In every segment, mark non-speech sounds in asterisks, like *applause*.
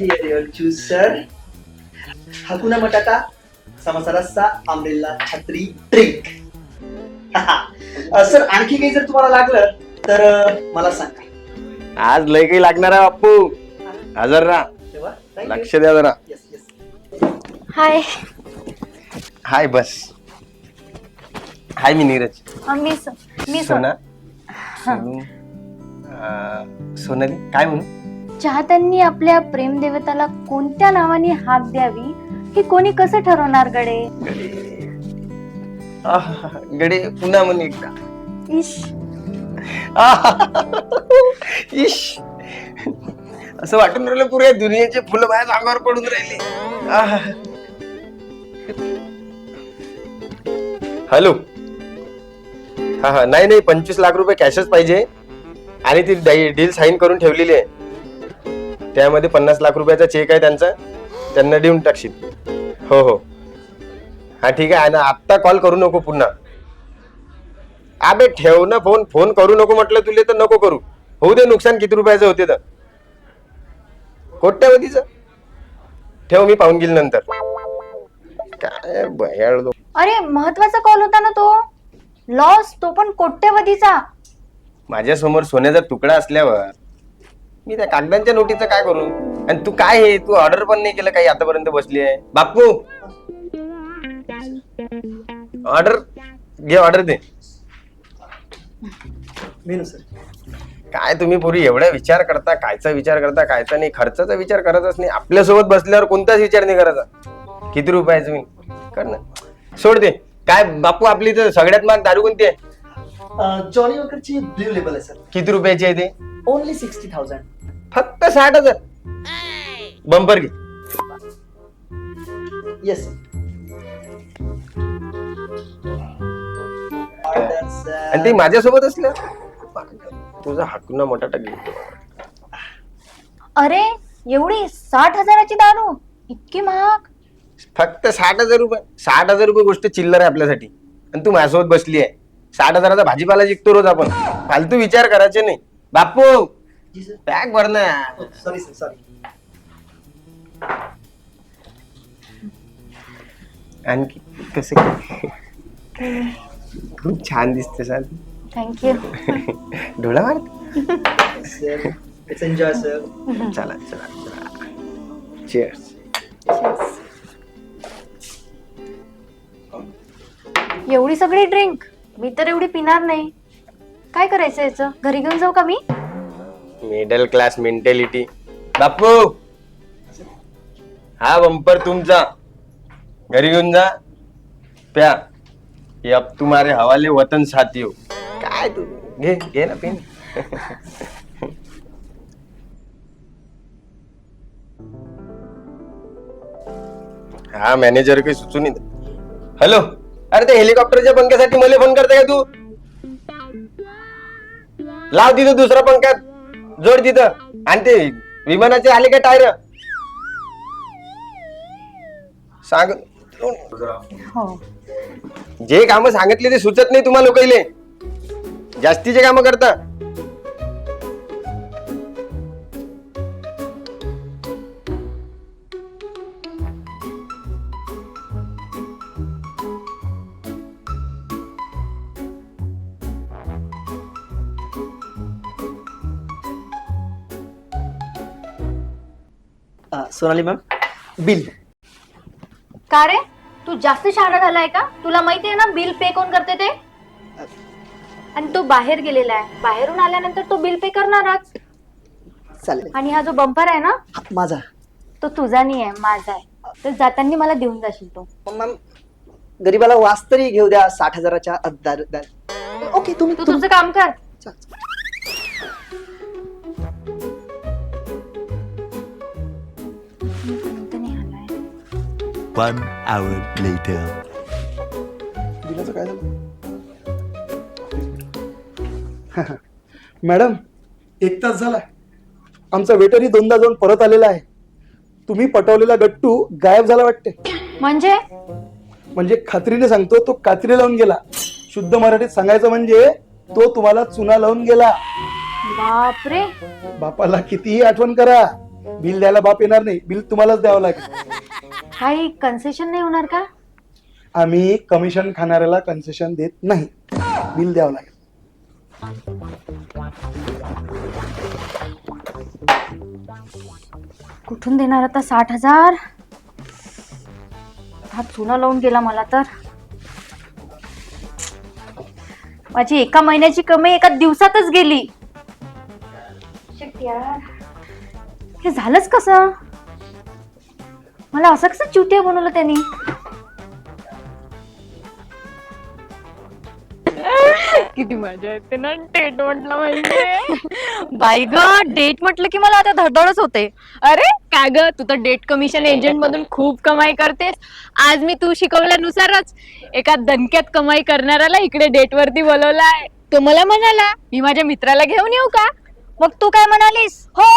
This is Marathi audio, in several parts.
Here your juice, sir. Hakuna Matata, samosa रस्सा आंब्रेला छत्री ड्रिंक सर आणखी काही जर तुम्हाला लागलं तर मला सांगा. आज लय काही लागणार आहे बाप्पू. हजर राहा. तेव्हा? लक्ष द्या जरा. हाय हाय बस. हाय मी नीरज. मी सो- मी सो- सोना. सोनू. अं, सोनाली. काय म्हणू? चाहत्यांनी आपल्या प्रेमदेवताला कोणत्या नावाने हाक द्यावी हे कोणी कसं ठरवणार गडे? आह, गडे पुन्हा म्हणे एकदा. इश. आह, इश. असं वाटून राहिलं पुऱ्या दुनियेचे फुलं माझ्या अंगावर पडून राहिले. आह. हॅलो. हा हा नाही नाही पंचवीस लाख रुपये कॅशच पाहिजे. आणि ती डील साईन करून ठेवलेली आहे. त्यामध्ये पन्नास लाख रुपयाचा चेक आहे त्यांचा. त्यांना देऊन टाकशील. हो हो. हा ठीक आहे. आणि आत्ता कॉल करू नको पुन्हा. अबे ठेव ना फोन फोन करू नको म्हटलं तुले तर नको करू. होऊ दे नुकसान किती रुपयाचं होते तर. कोट्यावधीच. ठेव मी पाहून गेल नंतर. काय भयाळ लोक. अरे महत्त्वाचा कॉल होता ना तो. लॉस तो पण कोट्यवधीचा. माझ्यासमोर सोन्याचा तुकडा असल्यावर मी त्या कागदांच्या नोटीचं काय करू? आणि तू काय हे? तू ऑर्डर पण नाही केलं काही आतापर्यंत बसली आहे. बापू! ऑर्डर घे ऑर्डर दे. मेनू सर काय तुम्ही पुरी एवढा विचार करता कायचा विचार करता कायचा नाही खर्चाचा विचार करतच नाही. आपल्यासोबत बसल्यावर कोणताच विचार नाही करायचा. किती रुपयाचं मी कर ना. सोड दे काय बापू आपली तर सगळ्यात महाग दारू कोणती आहे? जॉनी वॉकरची ब्ल्यू लेबल आहे सर किती रुपयाची आहे ते? ओनली सिक्स्टी थाउजंड फक्त साठ हजार. बंपर घे. येस आणि ते माझ्यासोबत असलं? तुझा हाकुना मोठा घेतो. अरे एवढी साठ हजाराची दारू? इतकी महाग? फक्त साठ हजार रुपये. साठ हजार रुपये गोष्ट चिल्लर आहे आपल्यासाठी. आणि तू माझ्यासोबत बसली आहे. साठ हजाराचा भाजीपाला जिंकतो रोज आपण. फालतू विचार करायचे नाही. बापू बॅग भर ना. सॉरी सर सॉरी आणखी कसं? काय? खूप छान दिसते सर. थँक्यू डोळा मार. सर इट्स एन्जॉय सर चला चला चला. Cheers. एवढी सगळी ड्रिंक मी तर एवढी पिणार नाही. काय करायचं याचं? घरी घेऊन जाऊ का मी? Middle class mentality Bapu! हा बंपर तुमचा. घरी घेऊन जा. प्या. ये अब तुम्हारे हवाले वतन साथी हो काय तू? घे घे ना पिन. हा मॅनेजर काही सुचून हॅलो अरे ते हेलिकॉप्टरच्या पंख्यासाठी मला फोन करताय का तू? लाव तिथं दुसरा पंखा जोड तिथं. आणि ते विमानाचे आले का टायर? सांग. हो. जे काम सांगितले ते सुचत नाही तुम्हाला लोकांले जास्तीचे काम करता. Sonali ma'am bill. का रे? तू जास्त शहाणा झालाय का? तुला माहिती आहे ना बिल पे कोण करते ते? आणि तो बाहेर गेलेला आहे. बाहेरून आल्यानंतर तो बिल पे करणारच. चालेल. आणि हा जो बंपर आहे ना हा, माझा. तो तुझा नाही आहे माझा आहे. तर जाताना मला देऊन जाशील तो. पण मॅम गरीबाला वास तरी घेऊ द्या साठ हजाराच्या अद्दार ओके तुम्ही तू तुझं काम कर. One hour later. बिलाचं काय झालं? *laughs* मॅडम एक तास झाला आमचा वेटरही दोनदा जाऊन परत आलेला आहे. तुम्ही पटवलेला गट्टू गायब झाला वाटते म्हणजे? म्हणजे खात्रीने सांगतो तो कात्री लावून गेला. शुद्ध मराठीत सांगायचं म्हणजे तो तुम्हाला चुना लावून गेला. बापरे. बापाला कितीही आठवण करा. बिल द्यायला बाप येणार नाही. बिल तुम्हालाच द्यावं लागेल. काही कन्सेशन नाही होणार का? आम्ही कमिशन खाणाऱ्याला कन्सेशन देत नाही. बिल द्यावं लागेल. कुठून देणार आता साठ हजार? हा चुना लावून गेला मला तर. माझी एका महिन्याची कमाई एका दिवसातच गेली. Shit यार. हे झालंच कसं? मला असं कसं चुटिया बनवलं त्यांनी? किती मजा येते ना डेट म्हटलं म्हणजे. बाई ग डेट म्हटलं की मला आता धडधडच होते. अरे काय ग तू तर डेट कमिशन एजंट मधून खूप कमाई करतेस. आज मी तू शिकवल्यानुसारच एका दणक्यात कमाई करणाऱ्याला इकडे डेट वरती बोलवलाय. तो मला म्हणाला मी माझ्या मित्राला घेऊन येऊ का? मग तू काय म्हणालीस? हो.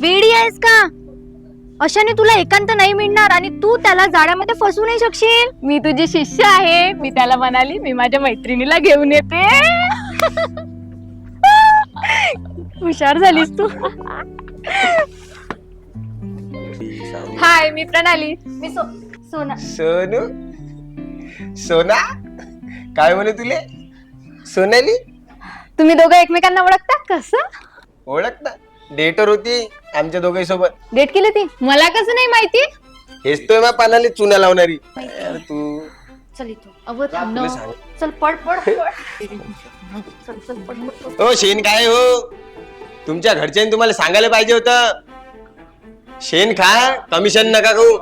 वेडी आहेस का? अशाने तुला एकांत नाही मिळणार आणि तू त्याला जाड्यामध्ये फसवू नाही शकशील. मी तुझी शिष्य आहे. मी त्याला म्हणाली मी माझ्या मैत्रिणीला घेऊन येते. हुशार झालीस तू. हाय मी प्रणाली. मी सो सोना. सोनू? सोना? काय म्हणे तुले? सोनाली? तुम्ही दोघं एकमेकांना ओळखता? कसं? ओळख ना डेटवर होती आमच्या दोघांसोबत सोबत. डेट केली ती मला कसं नाही माहिती? हेच तो मग पानाले चुना लावणारी. यार तू. चल इथून अव थांब तुला ना. सांग. चल पड पड पड चल चल पड पड, पड हो शेण काय हो? तुमच्या घरच्यांनी तुम्हाला सांगायला पाहिजे होतं. शेण खा कमिशन नका खाऊ